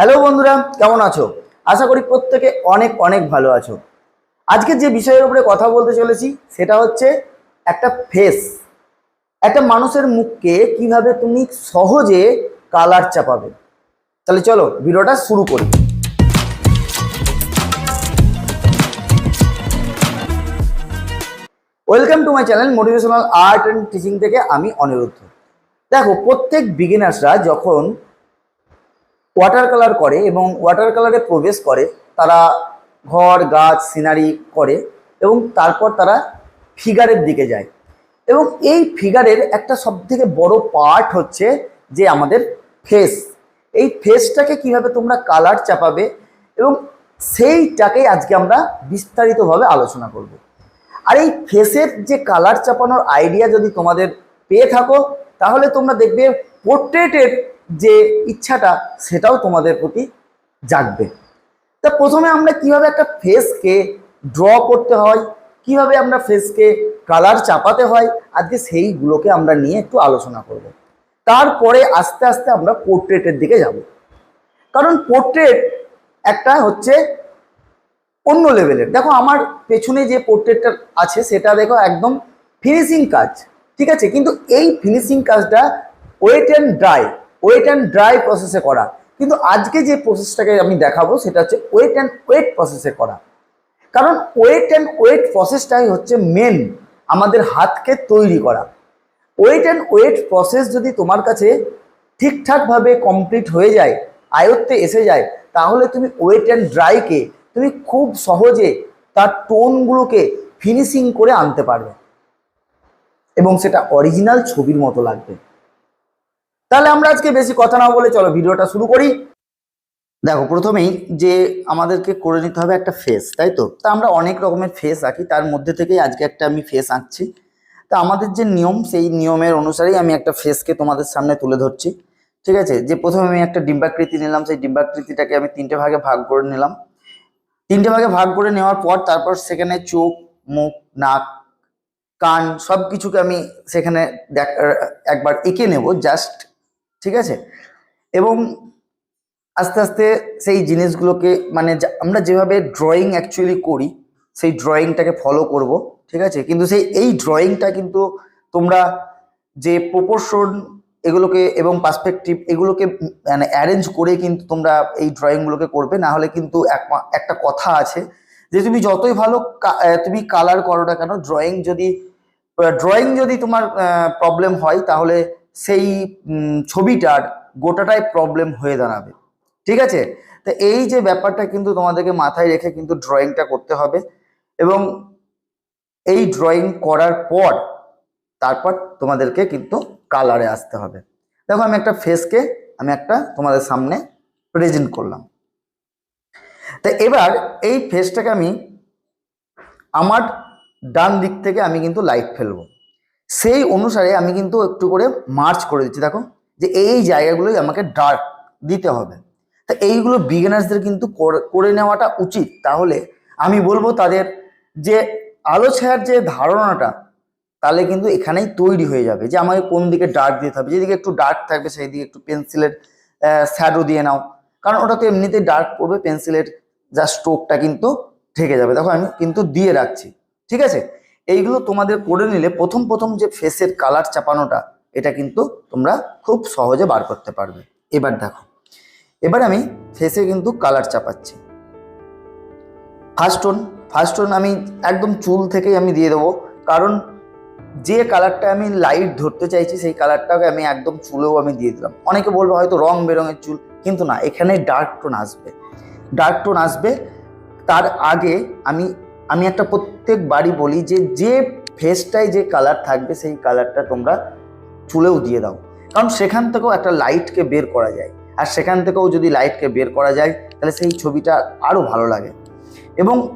Hello বন্ধুরা, কেমন আছো? আশা করি প্রত্যেকে অনেক অনেক ভালো আছো। আজকে যে বিষয়ের উপরে কথা বলতে চলেছি, সেটা হচ্ছে একটা ফেস একটা মানুষের মুখকে কীভাবে তুমি সহজে কালার চাপাবে। তাহলে চলো, ভিডিওটা শুরু করি। Welcome to my channel motivational art and teaching থেকে আমি অনিরুদ্ধ। দেখো, প্রত্যেক বিগিনার্সরা যখন ওয়াটার কালার করে এবং ওয়াটার কালারে প্রবেশ করে, তারা ঘর, গাছ সিনারি করে এবং তারপর তারা ফিগারের দিকে যায়। এবং এই ফিগারের একটা সবথেকে বড় পার্ট হচ্ছে যে আমাদের ফেস এই ফেসটাকে কীভাবে তোমরা কালার চাপাবে এবং সেইটাকেই আজকে আমরা বিস্তারিতভাবে আলোচনা করব। আর এই ফেসের যে কালার চাপানোর আইডিয়া যদি তোমাদের পেয়ে থাকো, তাহলে তোমরা দেখবে পোর্ট্রেটের যে ইচ্ছাটা সেটাও তোমাদের প্রতি জাগবে। তা প্রথমে আমরা কীভাবে একটা ফেসকে ড্র করতে হয়, কীভাবে আমরা ফেসকে কালার চাপাতে হয়, আজকে সেইগুলোকে আমরা নিয়ে একটু আলোচনা করব। তারপরে আস্তে আস্তে আমরা পোর্ট্রেটের দিকে যাব। কারণ পোর্ট্রেট একটা হচ্ছে অন্য লেভেলের দেখো আমার পেছনে যে পোর্ট্রেটটা আছে, সেটা দেখো একদম ফিনিশিং কাজ, ঠিক আছে? কিন্তু এই ফিনিশিং কাজটা wet and dry wet and dry প্রসেসে করা। কিন্তু আজকে যে প্রসেসটাকে আমি দেখাবো, সেটা হচ্ছে ওয়েট অ্যান্ড ওয়েট প্রসেসে করা। কারণ ওয়েট অ্যান্ড ওয়েট প্রসেসটাই হচ্ছে মেন আমাদের হাতকে তৈরি করা। ওয়েট অ্যান্ড ওয়েট প্রসেস যদি তোমার কাছে ঠিকঠাকভাবে কমপ্লিট হয়ে যায়, আয়ত্তে এসে যায়, তাহলে তুমি ওয়েট অ্যান্ড ড্রাইকে তুমি খুব সহজে তার টোনগুলোকে ফিনিশিং করে আনতে পারবে। এবং সেটা অরিজিনাল ছবির মতো লাগবে। তাহলে আমরা আজকে বেশি কথা না বলে চলো ভিডিওটা শুরু করি। দেখো, প্রথমেই যে আমাদেরকে করে নিতে হবে একটা ফেস তাই তো? তা আমরা অনেক রকমের ফেস আঁকি, তার মধ্যে থেকেই আজকে একটা আমি ফেস আঁকছি। তা আমাদের যে নিয়ম, সেই নিয়মের অনুসারেই আমি একটা ফেসকে তোমাদের সামনে তুলে ধরছি। ঠিক আছে? যে প্রথমে আমি একটা ডিম্বাকৃতি নিলাম, সেই ডিম্বাকৃতিটাকে আমি তিনটে ভাগে ভাগ করে নিলাম। তিনটে ভাগে ভাগ করে নেওয়ার পর তারপর সেখানে চোখ, মুখ, নাক, কান সব কিছুকে আমি সেখানে দেখ একবার এঁকে নেব জাস্ট ঠিক আছে? এবং আস্তে আস্তে সেই জিনিসগুলোকে মানে আমরা যেভাবে ড্রয়িং অ্যাকচুয়ালি করি, সেই ড্রয়িংটাকে ফলো করব, ঠিক আছে? কিন্তু সেই, এই ড্রয়িংটা কিন্তু তোমরা যে প্রপোর্শন এগুলোকে এবং পার্সপেক্টিভ এগুলোকে মানে অ্যারেঞ্জ করে কিন্তু তোমরা এই ড্রয়িংগুলোকে করবে, না হলে কিন্তু এক- একটা কথা আছে যে তুমি যতই ভালো তুমি কালার করো না কেন ড্রয়িং যদি ড্রয়িং যদি তোমার প্রবলেম হয়, তাহলে সেই ছবিটার গোটাটাই প্রবলেম হয়ে দাঁড়াবে। ঠিক আছে? তো এই যে ব্যাপারটা কিন্তু তোমাদেরকে মাথায় রেখে কিন্তু ড্রয়িংটা করতে হবে এবং এই ড্রয়িং করার পর তারপর তোমাদেরকে কিন্তু কালারে আসতে হবে। দেখো, আমি একটা ফেসকে আমি একটা তোমাদের সামনে প্রেজেন্ট করলাম। তা এবার এই ফেসটাকে আমি আমার ডান দিক থেকে আমি কিন্তু লাইট ফেলব। সেই অনুসারে আমি কিন্তু একটু করে মার্চ করে দিচ্ছি, দেখো, যে এই জায়গাগুলোই আমাকে ডার্ক দিতে হবে। তা এইগুলো বিগিনার্সদের কিন্তু করে- নেওয়াটা উচিত। তাহলে আমি বলব তাদের যে আলো ছায়ার যে ধারণাটা, তাহলে কিন্তু এখানেই তৈরি হয়ে যাবে। যে আমাকে কোন দিকে ডার্ক দিতে হবে, যেদিকে একটু ডার্ক থাকবে সেই দিকে একটু পেন্সিলের শ্যাডো দিয়ে নাও। কারণ ওটা তো এমনিতেই ডার্ক পড়বে পেন্সিলের যা স্ট্রোকটা কিন্তু ঢেকে যাবে। দেখো আমি কিন্তু দিয়ে রাখছি, ঠিক আছে? এইগুলো তোমাদের করে নিলে প্রথম প্রথম যে ফেসের কালার চাপানোটা, এটা কিন্তু তোমরা খুব সহজে বার করতে পারবে। এবার দেখো, এবার আমি ফেসে কিন্তু কালার চাপাচ্ছি। ফার্স্ট টোন ফার্স্ট টোন আমি একদম চুল থেকেই আমি দিয়ে দেবো, কারণ যে কালারটা আমি লাইট ধরতে চাইছি, সেই কালারটাকে আমি একদম চুলেও আমি দিয়ে দিলাম। অনেকে বলবে হয়তো রং বেরঙের চুল, কিন্তু না, এখানে ডার্ক টোন আসবে। ডার্ক টোন আসবে, তার আগে আমি আমি একটা প্রত্যেক বাড়ি বলি যে যে ফেসটায় যে কালার থাকবে, সেই কালারটা তোমরা চুলেও দিয়ে দাও। কারণ সেখান থেকেও একটা লাইটকে বের করা যায়। আর সেখান থেকেও যদি লাইটকে বের করা যায়, তাহলে সেই ছবিটা আরও ভালো লাগে। এবং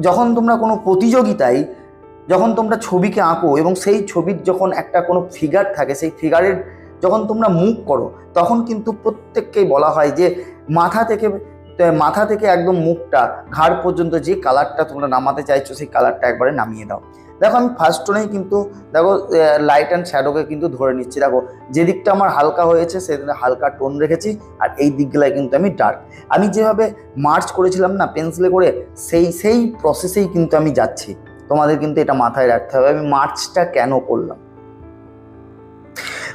যখন তোমরা কোনো প্রতিযোগিতায়, যখন তোমরা ছবিকে আঁকো এবং সেই ছবির যখন একটা কোনো ফিগার থাকে, সেই ফিগারের যখন তোমরা মুখ করো, তখন কিন্তু প্রত্যেককেই বলা হয় যে, মাথা থেকে তো মাথা থেকে একদম মুখটা, ঘাড় পর্যন্ত যে কালারটা তোমরা নামাতে চাইছো, সেই কালারটা একবারে নামিয়ে দাও। দেখো আমি ফার্স্ট টোনেই কিন্তু, দেখো লাইট অ্যান্ড শ্যাডোকে কিন্তু ধরে নিচ্ছি। দেখো, যে দিকটা আমার হালকা হয়েছে, সেদিকে হালকা টোন রেখেছি, আর এই দিকগুলাই কিন্তু আমি ডার্ক আমি যেভাবে মার্চ করেছিলাম না পেন্সিলে করে, সেই সেই প্রসেসেই কিন্তু আমি যাচ্ছি। তোমাদের কিন্তু এটা মাথায় রাখতে হবে, আমি মার্চটা কেন করলাম?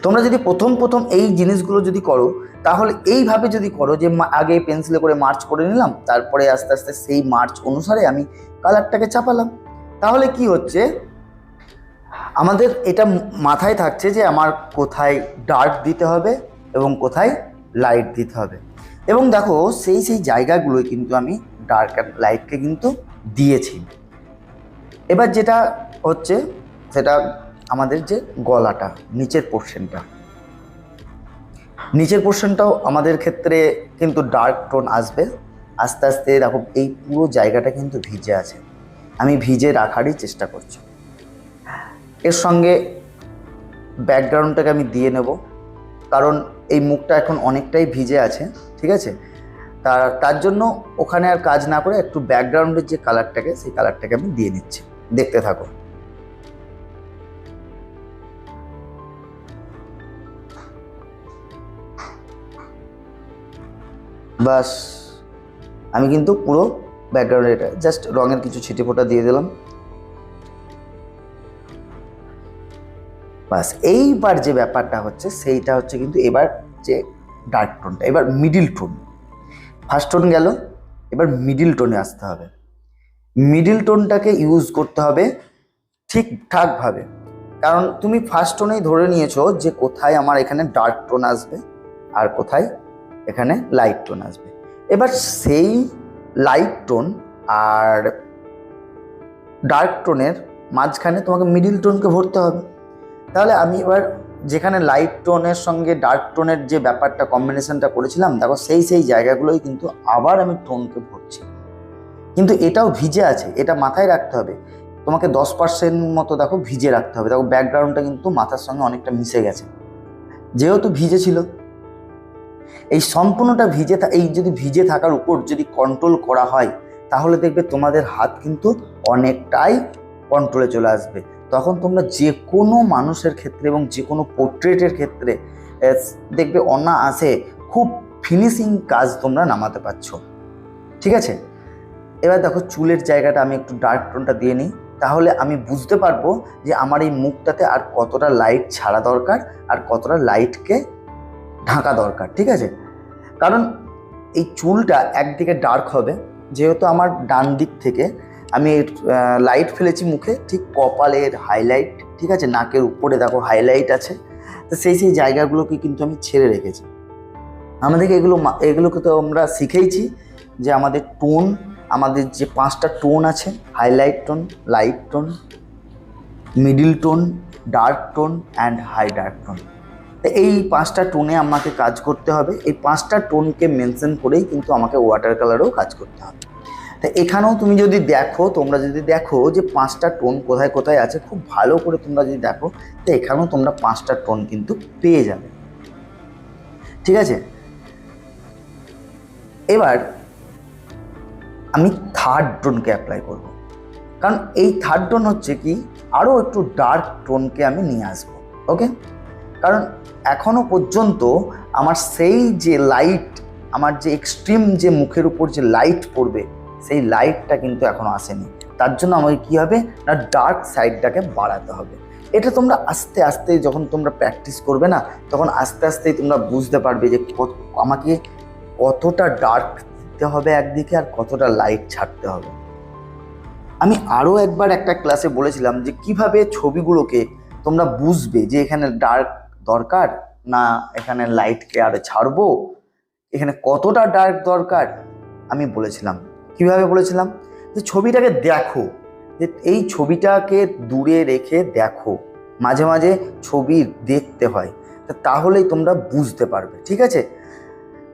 তোমরা যদি প্রথম প্রথম এই জিনিসগুলো যদি করো তাহলে এইভাবে যদি করো যে আগে পেন্সিলে করে মার্চ করে নিলাম, তারপরে আস্তে আস্তে সেই মার্চ অনুসারে আমি কালারটাকে চাপালাম। তাহলে কি হচ্ছে? আমাদের এটা মাথায় থাকছে যে আমার কোথায় ডার্ক দিতে হবে এবং কোথায় লাইট দিতে হবে। এবং দেখো, সেই সেই জায়গাগুলোই কিন্তু আমি ডার্ক লাইটকে কিন্তু দিয়েছি। এবার যেটা হচ্ছে, সেটা আমাদের যে গলাটা, নিচের পোর্শনটা নিচের পোর্শনটাও আমাদের ক্ষেত্রে কিন্তু ডার্ক টোন আসবে। আস্তে আস্তে দেখো, এই পুরো জায়গাটা কিন্তু ভিজে আছে। আমি ভিজে রাখারই চেষ্টা করছি। এর সঙ্গে ব্যাকগ্রাউন্ডটাকে আমি দিয়ে নেব। কারণ এই মুখটা এখন অনেকটাই ভিজে আছে, ঠিক আছে? তার তার জন্য ওখানে আর কাজ না করে একটু ব্যাকগ্রাউন্ডের যে কালারটাকে সেই কালারটাকে আমি দিয়ে নিচ্ছি। দেখতে থাকো। বাস আমি কিন্তু পুরো ব্যাকগ্রাউন্ডে এটা জাস্ট রঙের কিছু ছিটে ফোটা দিয়ে দিলাম। বাস এইবার যে ব্যাপারটা হচ্ছে, সেইটা হচ্ছে কিন্তু এবার যে ডার্ক টোনটা এবার মিডিল টোন ফার্স্ট টোন গেল, এবার মিডিল টোনে আসতে হবে। মিডিল টোনটাকে ইউজ করতে হবে ঠিকঠাকভাবে। কারণ তুমি ফার্স্ট টোনেই ধরে নিয়েছো যে কোথায় আমার এখানে ডার্ক টোন আসবে আর কোথায় এখানে লাইট টোন আসবে। এবার সেই লাইট টোন আর ডার্ক টোনের মাঝখানে তোমাকে মিডিল টোনকে ভরতে হবে। তাহলে আমি এবার যেখানে লাইট টোনের সঙ্গে ডার্ক টোনের যে ব্যাপারটা কম্বিনেশনটা করেছিলাম, দেখো সেই সেই জায়গাগুলোই কিন্তু আবার আমি টোনকে ভরছি। কিন্তু এটাও ভিজে আছে, এটা মাথায় রাখতে হবে। তোমাকে দশ পার্সেন্ট মতো দেখো ভিজে রাখতে হবে। দেখো ব্যাকগ্রাউন্ডটা কিন্তু মাথার সঙ্গে অনেকটা মিশে গেছে। যেহেতু ভিজে ছিল এই সম্পূর্ণটা ভিজে এই যদি ভিজে থাকার উপর যদি কন্ট্রোল করা হয়, তাহলে দেখবে তোমাদের হাত কিন্তু অনেকটাই কন্ট্রোলে চলে আসবে। তখন তোমরা যে কোনো মানুষের ক্ষেত্রে এবং যে কোনো পোর্ট্রেটের ক্ষেত্রে দেখবে অনায়াসে খুব ফিনিশিং কাজ তোমরা নামাতে পারছ। ঠিক আছে? এবার দেখো চুলের জায়গাটা আমি একটু ডার্ক টোনটা দিয়ে নিই। তাহলে আমি বুঝতে পারব যে আমার এই মুখটাতে আর কতটা লাইট ছাড়া দরকার, আর কতটা লাইটকে ঢাকা দরকার, ঠিক আছে? কারণ এই চুলটা একদিকে ডার্ক হবে, যেহেতু আমার ডান দিক থেকে আমি লাইট ফেলেছি মুখে, ঠিক কপালের হাইলাইট ঠিক আছে? নাকের উপরে দেখো হাইলাইট আছে, তো সেই সেই জায়গাগুলোকে কিন্তু আমি ছেড়ে রেখেছি। আমাদেরকে এগুলো এগুলোকে তো আমরা শিখেইছি যে আমাদের টোন আমাদের যে পাঁচটা টোন আছে highlight tone light tone middle tone dark tone and high dark tone তো এই পাঁচটা টোনে আমাকে কাজ করতে হবে। এই পাঁচটা টোনকে মেনশন করেই কিন্তু আমাকে ওয়াটার কালারেও কাজ করতে হবে। তো এখানেও তুমি যদি দেখো, তোমরা যদি দেখো যে পাঁচটা টোন কোথায় কোথায় আছে, খুব ভালো করে তোমরা যদি দেখো, তো এখানেও তোমরা পাঁচটা টোন কিন্তু পেয়ে যাবে। ঠিক আছে? এবার আমি থার্ড টোনকে অ্যাপ্লাই করব। কারণ এই থার্ড টোন হচ্ছে কি, আরও একটু ডার্ক টোনকে আমি নিয়ে আসব। ওকে কারণ এখনও পর্যন্ত আমার সেই যে লাইট আমার যে এক্সট্রিম যে মুখের উপর যে লাইট পড়বে, সেই লাইটটা কিন্তু এখনও আসেনি। তার জন্য আমাকে কী হবে? না ডার্ক সাইডটাকে বাড়াতে হবে। এটা তোমরা আস্তে আস্তে যখন তোমরা প্র্যাকটিস করবে না, তখন আস্তে আস্তেই তোমরা বুঝতে পারবে যে আমাকে কতটা ডার্ক দিতে হবে একদিকে আর কতটা লাইট ছাড়তে হবে। আমি আরও একবার একটা ক্লাসে বলেছিলাম যে কীভাবে ছবিগুলোকে তোমরা বুঝবে যে এখানে ডার্ক দরকার? না, এখানে লাইটকে আরও ছাড়বো? এখানে কতটা ডার্ক দরকার? আমি বলেছিলাম। কীভাবে বলেছিলাম? যে ছবিটাকে দেখো। যে এই ছবিটাকে দূরে রেখে দেখো। মাঝে মাঝে ছবি দেখতে হয়। তাহলেই তোমরা বুঝতে পারবে, ঠিক আছে?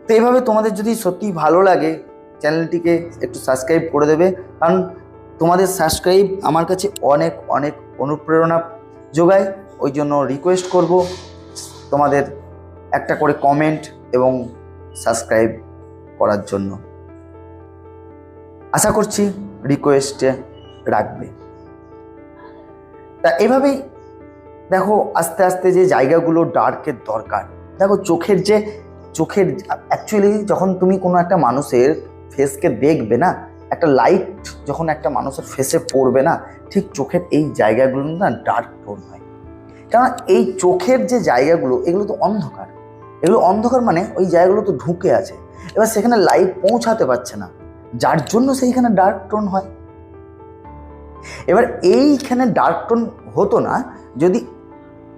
তো এইভাবে তোমাদের যদি সত্যি ভালো লাগে, চ্যানেলটিকে একটু সাবস্ক্রাইব করে দেবে। কারণ তোমাদের সাবস্ক্রাইব আমার কাছে অনেক অনেক অনুপ্রেরণা যোগায়। ওই জন্য রিকোয়েস্ট করব। তোমাদের একটা করে কমেন্ট এবং সাবস্ক্রাইব করার জন্য। আশা করছি রিকোয়েস্টে রাখবে। তা এভাবেই দেখো আস্তে আস্তে যে জায়গাগুলো ডার্কের দরকার, দেখো চোখের যে, চোখের অ্যাকচুয়ালি যখন তুমি কোনো একটা মানুষের ফেসকে দেখবে না, একটা লাইট যখন একটা মানুষের ফেসে পড়বে না, ঠিক চোখের এই জায়গাগুলো না ডার্ক টোন হয়। কারণ এই চোখের যে জায়গাগুলো, এগুলো তো অন্ধকার। এগুলো অন্ধকার মানে ওই জায়গাগুলো তো ঢুকে আছে। এবার সেখানে লাইট পৌঁছাতে পারছে না। যার জন্য সেইখানে ডার্ক টোন হয়। এবার এইখানে ডার্ক টোন হতো না, যদি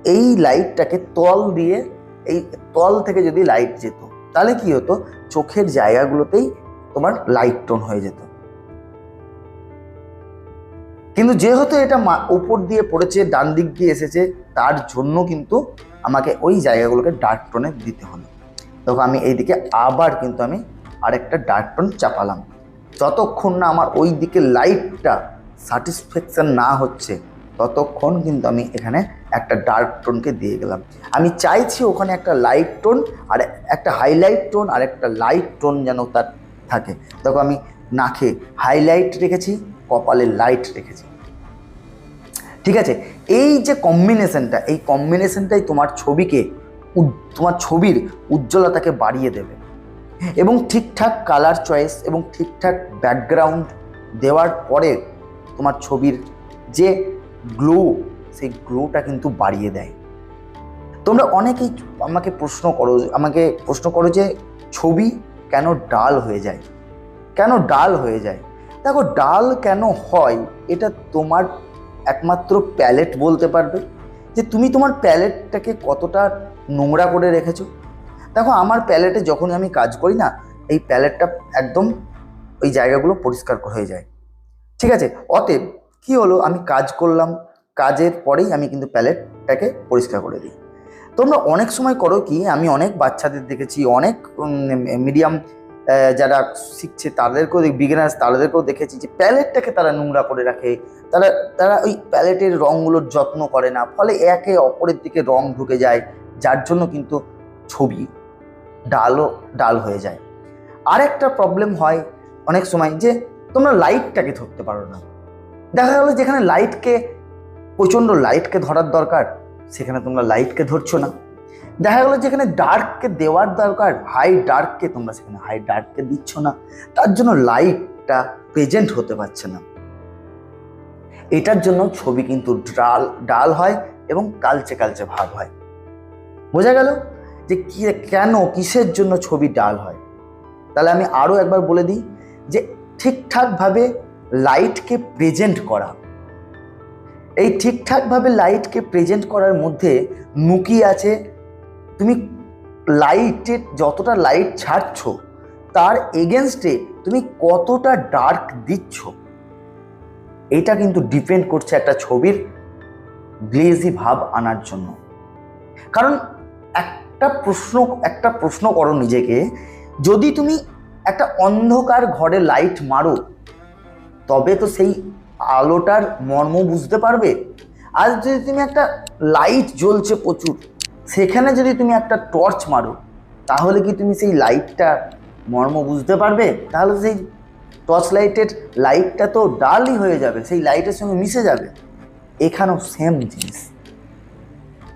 এই লাইটটাকে তল দিয়ে, এই তল থেকে যদি লাইট যেত, তাহলে কি হতো? চোখের জায়গাগুলোতেই তোমার লাইট টোন হয়ে যেত। কিন্তু যেহেতু এটা উপর দিয়ে পড়েছে, ডান দিক দিয়ে এসেছে, তার জন্য কিন্তু আমাকে ওই জায়গাগুলোকে ডার্ক টোনে দিতে হলো। তখন আমি এইদিকে আবার কিন্তু আমি আরেকটা ডার্ক টোন চাপালাম। যতক্ষণ না আমার ওই দিকে লাইটটা স্যাটিসফ্যাকশন না হচ্ছে, ততক্ষণ কিন্তু আমি এখানে একটা ডার্ক টোনকে দিয়ে গেলাম। আমি চাইছি ওখানে একটা লাইট টোন আর একটা হাইলাইট টোন আর একটা লাইট টোন যেন তার থাকে। তখন আমি নাকে হাইলাইট রেখেছি কপালে লাইট রেখেছি। ঠিক আছে? এই যে কম্বিনেশনটা এই কম্বিনেশনটাই তোমার ছবিকে তোমার ছবির উজ্জ্বলতাকে বাড়িয়ে দেবে। এবং ঠিকঠাক কালার চয়েস এবং ঠিকঠাক ব্যাকগ্রাউন্ড দেওয়ার পরে তোমার ছবির যে গ্লো সেই গ্লোটা কিন্তু বাড়িয়ে দেয়। তোমরা অনেকেই আমাকে প্রশ্ন করো আমাকে প্রশ্ন করো যে, ছবি কেন ডাল হয়ে যায়? কেন ডাল হয়ে যায়? দেখো, ডাল কেন হয়, এটা তোমার একমাত্র প্যালেট বলতে পারবে। যে তুমি তোমার প্যালেটটাকে কতটা নোংরা করে রেখেছো। দেখো, আমার প্যালেটে যখনই আমি কাজ করি না, এই প্যালেটটা একদম ওই জায়গাগুলো পরিষ্কার হয়ে যায়। ঠিক আছে, অতএব কি হলো, আমি কাজ করলাম, কাজের পরেই আমি কিন্তু প্যালেটটাকে পরিষ্কার করে দিই। তোমরা অনেক সময় করো কি, আমি অনেক বাচ্চাদের দেখেছি, অনেক মিডিয়াম যারা শিখছে তাদেরকেও বিগিনার্স তাদেরকেও দেখেছি যে প্যালেটটাকে তারা নোংরা করে রাখে। তারা তারা ওই প্যালেটের রঙগুলোর যত্ন করে না, ফলে একে অপরের দিকে রং ঢুকে যায়, যার জন্য কিন্তু ছবি ডালও, ডাল হয়ে যায়। আরেকটা প্রবলেম হয় অনেক সময় যে তোমরা লাইটটাকে ধরতে পারো না। দেখা গেলো যেখানে লাইটকে প্রচণ্ড লাইটকে ধরার দরকার, সেখানে তোমরা লাইটকে ধরছো না। দেখা গেলো যেখানে ডার্ককে দেওয়ার দরকার হাই ডার্ককে তোমরা সেখানে হাই ডার্ককে দিচ্ছ না। তার জন্য লাইটটা প্রেজেন্ট হতে পারছে না। এটার জন্য ছবি কিন্তু ডাল ডাল হয় এবং কালচে কালচে ভাব হয়। বোঝা গেল যে কি, কেন, কিসের জন্য ছবি ডাল হয়? তাহলে আমি আরও একবার বলে দিই যে ঠিকঠাকভাবে লাইটকে প্রেজেন্ট করা। এই ঠিকঠাকভাবে লাইটকে প্রেজেন্ট করার মধ্যে মুকিয়ে আছে তুমি লাইটের যতটা লাইট ছাড়ছ, তার এগেনস্টে তুমি কতটা ডার্ক দিচ্ছ, এটা কিন্তু ডিপেন্ড করছে একটা ছবির গ্লেজি ভাব আনার জন্য। কারণ একটা প্রশ্ন একটা প্রশ্ন করো নিজেকে, যদি তুমি একটা অন্ধকার ঘরে লাইট মারো, তবে তো সেই আলোটার মর্ম বুঝতে পারবে। আর যদি তুমি একটা লাইট জ্বলছে প্রচুর সেখানে যদি তুমি একটা টর্চ মারো, তাহলে কি তুমি সেই লাইটটা মর্ম বুঝতে পারবে? তাহলে সেই টর্চ লাইটের লাইটটা তো ডালই হয়ে যাবে, সেই লাইটের সঙ্গে মিশে যাবে। এখানেও সেম জিনিস।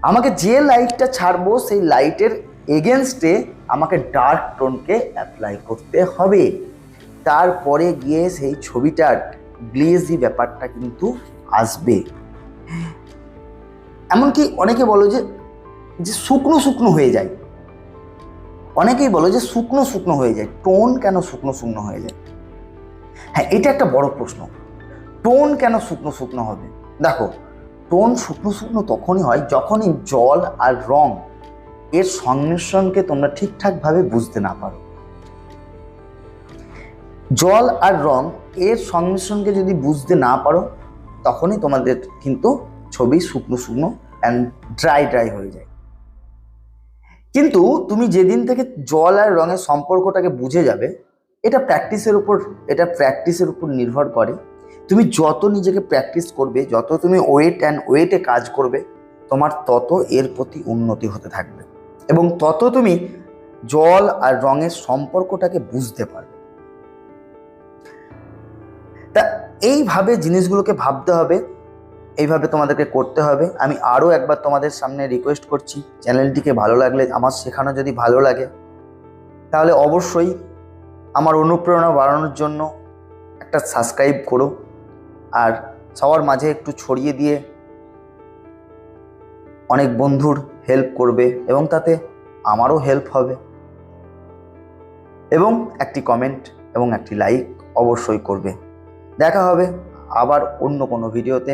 আমাকে যে লাইটটা ছাড়বো, সেই লাইটের এগেনস্টে আমাকে ডার্ক টোনকে অ্যাপ্লাই করতে হবে। তারপরে গিয়ে সেই ছবিটার গ্লেজি ব্যাপারটা কিন্তু আসবে। এমনকি অনেকে বলো যে যে শুকনো শুকনো হয়ে যায়। অনেকেই বলো যে শুকনো শুকনো হয়ে যায়। টোন কেন শুকনো শুকনো হয়ে যায়? হ্যাঁ এটা একটা বড় প্রশ্ন। টোন কেন শুকনো শুকনো হবে? দেখো, টোন শুকনো শুকনো তখনই হয় যখনই জল আর রং এর সংমিশ্রণকে তোমরা ঠিকঠাকভাবে বুঝতে না পারো। জল আর রং এর সংমিশ্রণকে যদি বুঝতে না পারো, তখনই তোমাদের কিন্তু ছবি শুকনো শুকনো অ্যান্ড ড্রাই ড্রাই হয়ে যায়। কিন্তু তুমি যেদিন থেকে জল আর রঙের সম্পর্কটাকে বুঝে যাবে, এটা প্র্যাকটিসের উপর, এটা প্র্যাকটিসের উপর নির্ভর করে। তুমি যত নিজেকে প্র্যাকটিস করবে, যত তুমি ওয়েট অ্যান্ড ওয়েটে কাজ করবে, তোমার তত এর প্রতি উন্নতি হতে থাকবে। এবং তত তুমি জল আর রঙের সম্পর্কটাকে বুঝতে পারবে। তা এইভাবে জিনিসগুলোকে ভাবতে হবে এইভাবে তোমাদেরকে করতে হবে। আমি আরও একবার তোমাদের সামনে রিকোয়েস্ট করছি, চ্যানেলটিকে ভালো লাগলে, আমার শেখানো যদি ভালো লাগে, তাহলে অবশ্যই আমার অনুপ্রেরণা বাড়ানোর জন্য একটা সাবস্ক্রাইব করো। আর সবার মাঝে একটু ছড়িয়ে দিয়ে অনেক বন্ধুর হেল্প করবে এবং তাতে আমারও হেল্প হবে। এবং একটি কমেন্ট এবং একটি লাইক অবশ্যই করবে। দেখা হবে আবার অন্য কোনো ভিডিওতে